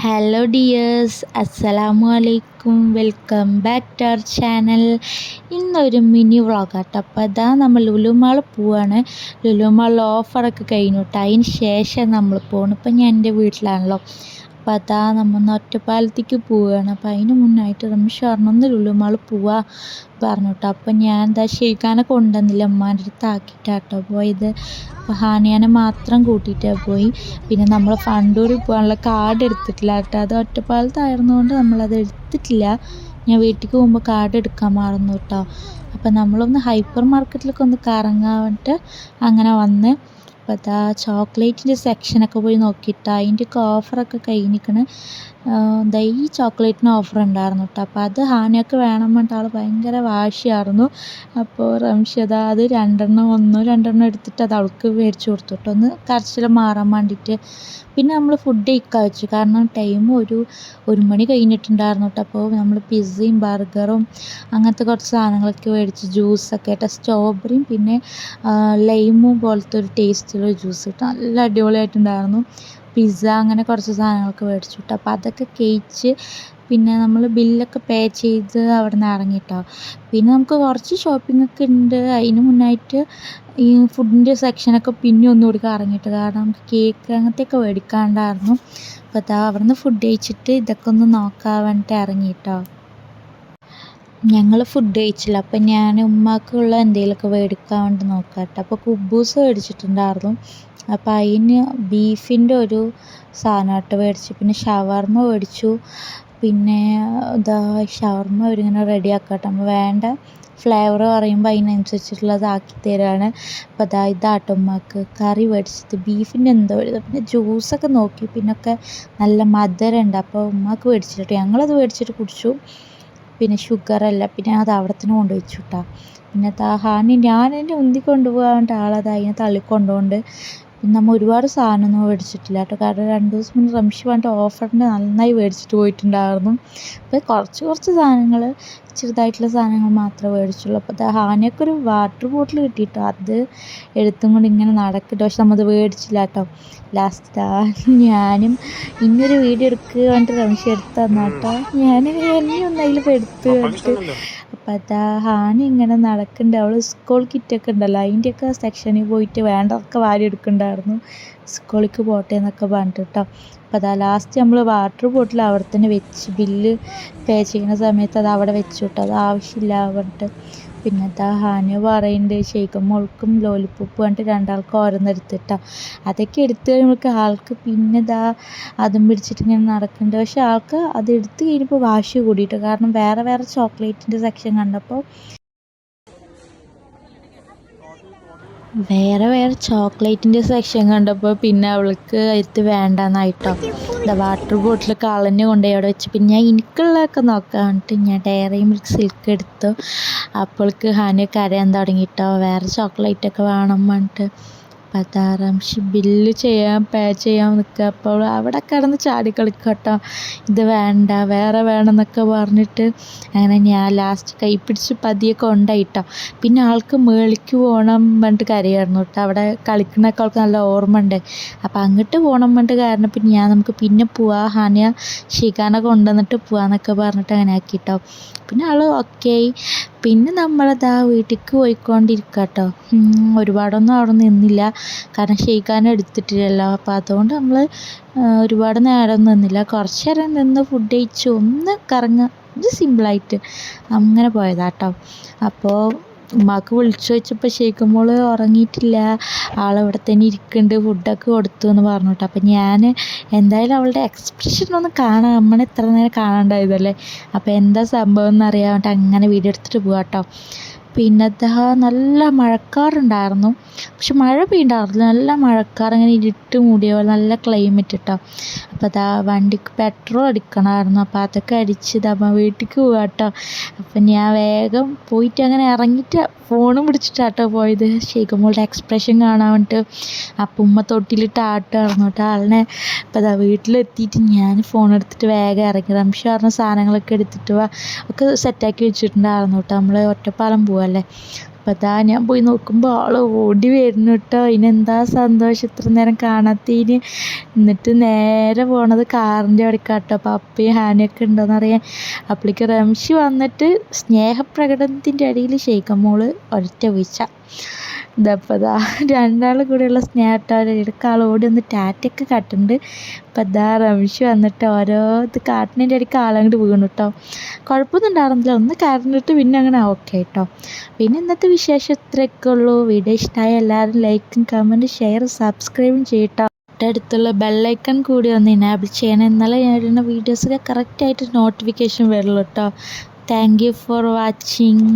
Hello dears അസ്സലാമു അലൈക്കും welcome back to our channel ഇന്നൊരു മിനി വ്ളോഗാട്ടോ അപ്പോൾ അതാ നമ്മൾ ലുലുമാൾ പോവാണ്. ലുലുമാൾ ഓഫറൊക്കെ കഴിഞ്ഞു കേട്ടോ അതിന് ശേഷം നമ്മൾ പോകണം ഇപ്പം ഞാൻ എന്റെ വീട്ടിലാണല്ലോ. അപ്പോൾ അതാ നമ്മൾ ഒറ്റപ്പാലത്തേക്ക് പോവുകയാണ് അപ്പം അതിന് മുന്നായിട്ട് റമീഷ് പറഞ്ഞു ഒന്ന് ലുലുമാൾ പോവാ പറഞ്ഞു അപ്പം ഞാൻ എന്താ ഷെയ്ഖാനെ കൊണ്ടുവന്നില്ല. ഉമ്മാന്റെ അടുത്ത് ആക്കിയിട്ടാട്ടോ പോയത്. അപ്പോൾ ഹാനിയാനെ മാത്രം കൂട്ടിയിട്ടാണ് പോയി. പിന്നെ നമ്മൾ ഫണ്ടൂരിൽ പോകാനുള്ള കാർഡ് എടുത്തിട്ടില്ല കേട്ടോ. അത് ഒറ്റപ്പാലത്തായിരുന്നുകൊണ്ട് നമ്മളത് എടുത്തിട്ടില്ല. ഞാൻ വീട്ടിലേക്ക് പോകുമ്പോൾ കാർഡ് എടുക്കാൻ മറന്നു കേട്ടോ. അപ്പം നമ്മളൊന്ന് ഹൈപ്പർ മാർക്കറ്റിലൊക്കെ ഒന്ന് കറങ്ങാൻ വേണ്ടിയിട്ട് അങ്ങനെ വന്ന് അപ്പോൾ അതാ ചോക്ലേറ്റിന്റെ സെക്ഷനൊക്കെ പോയി നോക്കിയിട്ട് അതിന്റെയൊക്കെ ഓഫറൊക്കെ കഴിഞ്ഞിരിക്കണ് ദാ ഈ ചോക്ലേറ്റിന് ഓഫർ ഉണ്ടായിരുന്നു കേട്ടോ. അപ്പോൾ അത് ഹാനിയൊക്കെ വേണം പറഞ്ഞിട്ട് ആൾ ഭയങ്കര വാശിയായിരുന്നു. അപ്പോൾ റംഷദ അത് രണ്ടെണ്ണം ഒന്നോ രണ്ടെണ്ണം എടുത്തിട്ട് അത് അവൾക്ക് മേടിച്ച് കൊടുത്തു കേട്ടോ. ഒന്ന് കരച്ചിൽ മാറാൻ വേണ്ടിയിട്ട് പിന്നെ നമ്മൾ ഫുഡ് കഴിക്കാൻ വെച്ചു കാരണം ടൈം ഒരു ഒരു മണി കഴിഞ്ഞിട്ടുണ്ടായിരുന്നു കേട്ടോ അപ്പോൾ നമ്മൾ പിസ്സയും ബർഗറും അങ്ങനത്തെ കുറച്ച് സാധനങ്ങളൊക്കെ മേടിച്ച് ജ്യൂസൊക്കെ കേട്ടോ സ്ട്രോബെറിയും പിന്നെ ലൈമും പോലത്തെ ഒരു ടേസ്റ്റുള്ള ജ്യൂസ് കേട്ടോ നല്ല അടിപൊളിയായിട്ടുണ്ടായിരുന്നു. പിസ്സ അങ്ങനെ കുറച്ച് സാധനങ്ങളൊക്കെ മേടിച്ചു കേട്ടോ അപ്പോൾ അതൊക്കെ കഴിച്ച് പിന്നെ നമ്മൾ ബില്ലൊക്കെ പേ ചെയ്ത് അവിടെ നിന്ന് ഇറങ്ങി കേട്ടോ പിന്നെ നമുക്ക് കുറച്ച് ഷോപ്പിംഗ് ഒക്കെ ഉണ്ട്. അതിന് മുന്നായിട്ട് ഈ ഫുഡിന്റെ സെക്ഷനൊക്കെ പിന്നെ ഒന്നുകൂടി കറങ്ങിയിട്ട് കാരണം കേക്ക് അങ്ങനത്തെയൊക്കെ മേടിക്കാനുണ്ടായിരുന്നു അപ്പോൾ അതാ അവിടെ നിന്ന് ഫുഡ് കഴിച്ചിട്ട് ഇതൊക്കെ ഒന്ന് നോക്കാൻ വേണ്ടിയിട്ട് ഇറങ്ങി കേട്ടോ ഞങ്ങൾ ഫുഡ് കഴിച്ചില്ല. അപ്പം ഞാൻ ഉമ്മാക്കുള്ള എന്തെങ്കിലുമൊക്കെ മേടിക്കാൻ വേണ്ടി നോക്കാം കേട്ടോ അപ്പോൾ കുബൂസ് മേടിച്ചിട്ടുണ്ടായിരുന്നു. അപ്പോൾ അതിന് ബീഫിന്റെ ഒരു സാധനം കേട്ടോ മേടിച്ചു. പിന്നെ ഷവർമ്മ മേടിച്ചു. പിന്നെ ഇതാ ഷവർമ്മ അവരിങ്ങനെ റെഡിയാക്കാം കേട്ടോ നമ്മൾ വേണ്ട. ഫ്ലേവർ പറയുമ്പോൾ അതിനനുസരിച്ചിട്ടുള്ളത് ആക്കി തരാണ് അപ്പോൾ അതാ ഇതാട്ടോ ഉമ്മാക്ക്. കറി മേടിച്ചത് ബീഫിന്റെ എന്തോ പിന്നെ ജ്യൂസൊക്കെ നോക്കി. പിന്നൊക്കെ നല്ല മധുരമുണ്ട്. അപ്പോൾ ഉമ്മാക്ക് മേടിച്ചിട്ട് ഞങ്ങളത് മേടിച്ചിട്ട് കുടിച്ചു. പിന്നെ ഷുഗറല്ല. പിന്നെ അത് അവിടെ തന്നെ വെച്ചു കേട്ടോ പിന്നെ ഹാനി ഞാൻ എന്റെ ഉന്തി കൊണ്ടുപോകാണ്ട് ആളത് അതിനെ തള്ളിക്കൊണ്ടുകൊണ്ട് പിന്നെ നമ്മൾ ഒരുപാട് സാധനമൊന്നും മേടിച്ചിട്ടില്ല കേട്ടോ. കാരണം രണ്ട് ദിവസം മുന്നേ റംഷി പറഞ്ഞിട്ട് ഓഫറിന് നന്നായി മേടിച്ചിട്ട് പോയിട്ടുണ്ടായിരുന്നു. അപ്പോൾ കുറച്ച് കുറച്ച് സാധനങ്ങൾ ചെറുതായിട്ടുള്ള സാധനങ്ങൾ മാത്രമേ മേടിച്ചുള്ളൂ. അപ്പോൾ അത് ഹാനിയൊക്കെ ഒരു വാട്ടർ ബോട്ടിൽ കിട്ടിയിട്ടോ. അത് എടുത്തും കൊണ്ട് ഇങ്ങനെ നടക്കട്ടെ. പക്ഷെ നമ്മളത് മേടിച്ചില്ല കേട്ടോ. ലാസ്റ്റ് ഞാനും ഇന്നൊരു വീഡിയോ എടുക്കുക പറഞ്ഞിട്ട് റംഷി എടുത്തു തന്നാട്ടോ. ഞാൻ എന്നെ ഒന്ന് അതിൽ എടുത്ത് എടുത്ത് ഹാനി ഇങ്ങനെ നടക്കുന്നുണ്ട് അവൾ സ്കൂൾ കിറ്റൊക്കെ ഉണ്ടല്ലോ അതിന്റെയൊക്കെ സെക്ഷനിൽ പോയിട്ട് വേണ്ടതൊക്കെ വാരി എടുക്കുന്നുണ്ടായിരുന്നു സ്കൂളിലേക്ക് പോട്ടെ എന്നൊക്കെ പറഞ്ഞിട്ട് കേട്ടോ അപ്പം അതാ ലാസ്റ്റ് നമ്മൾ വാട്ടർ ബോട്ടിൽ അവിടെ തന്നെ വെച്ച് ബില്ല് പേ ചെയ്യുന്ന സമയത്ത് അത് അവിടെ വെച്ചു കേട്ടോ അത് ആവശ്യമില്ല പറഞ്ഞിട്ട്. പിന്നെ അതാ ഹാനിയ പറയുന്നുണ്ട് ഷെയ്ക്കും മോൾക്കും ലോലിപ്പോപ്പ് പറഞ്ഞിട്ട് രണ്ടാൾക്കും ഓരോന്നെടുത്തിട്ടാ അതൊക്കെ എടുത്ത് കഴിയുമ്പോഴേക്ക് ആൾക്ക് പിന്നെ ഇതാ അതും പിടിച്ചിട്ട് ഇങ്ങനെ നടക്കുന്നുണ്ട് പക്ഷെ ആൾക്ക് അത് എടുത്തു കഴിഞ്ഞപ്പോൾ വാശി കൂടിയിട്ട് കാരണം വേറെ വേറെ ചോക്ലേറ്റിന്റെ സെക്ഷൻ കണ്ടപ്പോൾ വേറെ വേറെ ചോക്ലേറ്റിന്റെ സെക്ഷൻ കണ്ടപ്പോൾ പിന്നെ അവൾക്ക് എടുത്ത് വേണ്ടെന്നായിട്ടോ. എന്താ വാട്ടർ ബോട്ടിൽ കളഞ്ഞ് കൊണ്ടുപോയി അവിടെ വെച്ച്. പിന്നെ ഞാൻ എനിക്കുള്ളതൊക്കെ നോക്കാൻ വേണ്ടിയിട്ട് ഞാൻ ഡയറി മിൽക്ക് സിൽക്ക് എടുത്തു. അപ്പോൾക്ക് ഹാനി കരയാൻ തുടങ്ങിയിട്ടോ വേറെ ചോക്ലേറ്റൊക്കെ വേണം പറഞ്ഞിട്ട്. പതാറാംശി ബില്ല് ചെയ്യാൻ പേ ചെയ്യാൻ നിൽക്കുക അപ്പോൾ അവിടെ കിടന്ന് ചാടി കളിക്കട്ടോ. ഇത് വേണ്ട വേറെ വേണമെന്നൊക്കെ പറഞ്ഞിട്ട് അങ്ങനെ ഞാൻ ലാസ്റ്റ് കൈ പിടിച്ച് പതിയെ കൊണ്ടായിട്ടോ. പിന്നെ ആൾക്ക് മേളിക്ക് പോകണം പറഞ്ഞിട്ട് കരയായിരുന്നു കേട്ടോ. അവിടെ കളിക്കണൊക്കെ ആൾക്ക് നല്ല ഓർമ്മ ഉണ്ട് അപ്പോൾ അങ്ങോട്ട് പോകണം പറഞ്ഞിട്ട് കാരണം പിന്നെ ഞാൻ നമുക്ക് പിന്നെ പോവാ ഹാനിയ ഷിഖാനെ കൊണ്ടുവന്നിട്ട് പോവാന്നൊക്കെ പറഞ്ഞിട്ട് അങ്ങനെ ആക്കിട്ടോ. പിന്നെ ആൾ ഓക്കെ പിന്നെ നമ്മളതാ വീട്ടിലേക്ക് പോയിക്കൊണ്ടിരിക്കുക കേട്ടോ ഒരുപാടൊന്നും അവിടെ നിന്നില്ല. കാരണം ഷെയ്ഖാൻ എടുത്തിട്ടില്ലല്ലോ. അപ്പോൾ അതുകൊണ്ട് നമ്മൾ ഒരുപാട് നേരം നിന്നില്ല. കുറച്ച് നേരം നിന്ന് ഫുഡ് കഴിച്ച് ഒന്ന് കറങ്ങുക ഇത് സിമ്പിളായിട്ട് അങ്ങനെ പോയതാട്ടോ. അപ്പോൾ ഉമ്മാക്ക് വിളിച്ചു ചോദിച്ചപ്പോൾ ശരിക്കും മോൾ ഉറങ്ങിയിട്ടില്ല. ആളിവിടെ തന്നെ ഇരിക്കുന്നുണ്ട്. ഫുഡൊക്കെ കൊടുത്തു എന്ന് പറഞ്ഞു കേട്ടോ. അപ്പം ഞാൻ എന്തായാലും അവളുടെ എക്സ്പ്രഷൻ ഒന്ന് കാണാം. നമ്മളെ ഇത്ര നേരം കാണാണ്ടായതല്ലേ? അപ്പോൾ എന്താ സംഭവം എന്നറിയാൻ അങ്ങനെ വീഡിയോ എടുത്തിട്ട് പോകാം കേട്ടോ. പിന്നെ നല്ല മഴക്കാറുണ്ടായിരുന്നു. പക്ഷെ മഴ പെയ്യണ്ടാവില്ല നല്ല മഴക്കാർ ഇങ്ങനെ ഇരുട്ട് മൂടിയ പോലെ നല്ല ക്ലൈമറ്റ് കേട്ടോ അപ്പോൾ അതാ വണ്ടിക്ക് പെട്രോൾ അടിക്കണമായിരുന്നു അപ്പോൾ അതൊക്കെ അടിച്ച് ഇതാ വീട്ടിലേക്ക് പോവാ കേട്ടോ അപ്പം ഞാൻ വേഗം പോയിട്ട് അങ്ങനെ ഇറങ്ങിയിട്ട് ഫോണും പിടിച്ചിട്ടാട്ടോ പോയത്. ഷെയ്ഖുമോളുടെ എക്സ്പ്രഷൻ കാണാൻ വേണ്ടിയിട്ട് അപ്പം ഉമ്മ തൊട്ടിലിട്ട് ആട്ടുമായിരുന്നു കേട്ടോ ആളിനെ അപ്പം അതാ വീട്ടിലെത്തിയിട്ട് ഞാൻ ഫോൺ എടുത്തിട്ട് വേഗം ഇറങ്ങി. റംഷ പറഞ്ഞ സാധനങ്ങളൊക്കെ എടുത്തിട്ട് വാ. ഒക്കെ സെറ്റാക്കി വെച്ചിട്ടുണ്ടായിരുന്നു കേട്ടോ നമ്മൾ ഒറ്റപ്പാലം പോവല്ലേ. അപ്പം അതാ ഞാൻ പോയി നോക്കുമ്പോൾ ആൾ ഓടി വരുന്നു കേട്ടോ ഇനെന്താ സന്തോഷം? ഇത്ര നേരം കാണാത്തതിന് എന്നിട്ട് നേരെ പോണത് കാറിന്റെ അവിടേക്കാട്ടോ. അപ്പയും ഹാനിയൊക്കെ ഉണ്ടോയെന്ന് അറിയാൻ. അപ്പോഴേക്ക് റംഷി വന്നിട്ട് സ്നേഹപ്രകടനത്തിന്റെ ഇടയിൽ മോൾ ഒരൊറ്റ വീഴ്ച. ഇതപ്പോൾ ഇതാ രണ്ടാളും കൂടെയുള്ള സ്നേഹട്ടോ ഇടയ്ക്ക് ആൾ ഓടി ഒന്ന് ടാറ്റൊക്കെ കാട്ടുന്നുണ്ട് അപ്പം ഇതാ റംഷി വന്നിട്ട് ഓരോ ഇത് കാട്ടിനതിന്റെ ഇടയ്ക്ക് ആളങ്ങോട്ട് വീണു കേട്ടോ കുഴപ്പമൊന്നും ഉണ്ടായിരുന്നില്ല. ഒന്ന് കരഞ്ഞിട്ട് പിന്നെ അങ്ങനെ ഓക്കെ കേട്ടോ പിന്നെ ഇന്നത്തെ വിശേഷം ഇത്രയൊക്കെ ഉള്ളൂ വീഡിയോ ഇഷ്ടമായ എല്ലാവരും ലൈക്കും കമന്റും ഷെയറും സബ്സ്ക്രൈബും ചെയ്യട്ടോ. തൊട്ടടുത്തുള്ള ബെല്ലൈക്കൺ കൂടി ഒന്ന് ഇനാബിൾ ചെയ്യണം. എന്നാലേ ഞാൻ ഇടുന്ന വീഡിയോസൊക്കെ കറക്റ്റായിട്ട് നോട്ടിഫിക്കേഷൻ വരുള്ളൂ കേട്ടോ താങ്ക് യു ഫോർ വാച്ചിങ്